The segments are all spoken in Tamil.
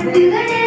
கட்டுகள்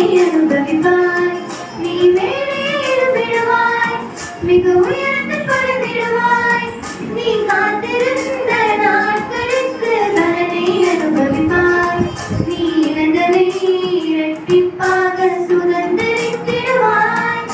அனுபவிப்பாய் நீ மேலே இருந்திடுவாய் மிக உயர்ந்து பறந்திடுவாய் நீ காத்திருந்த இரட்டிப்பாக சுதந்திரித்திடுவாய்.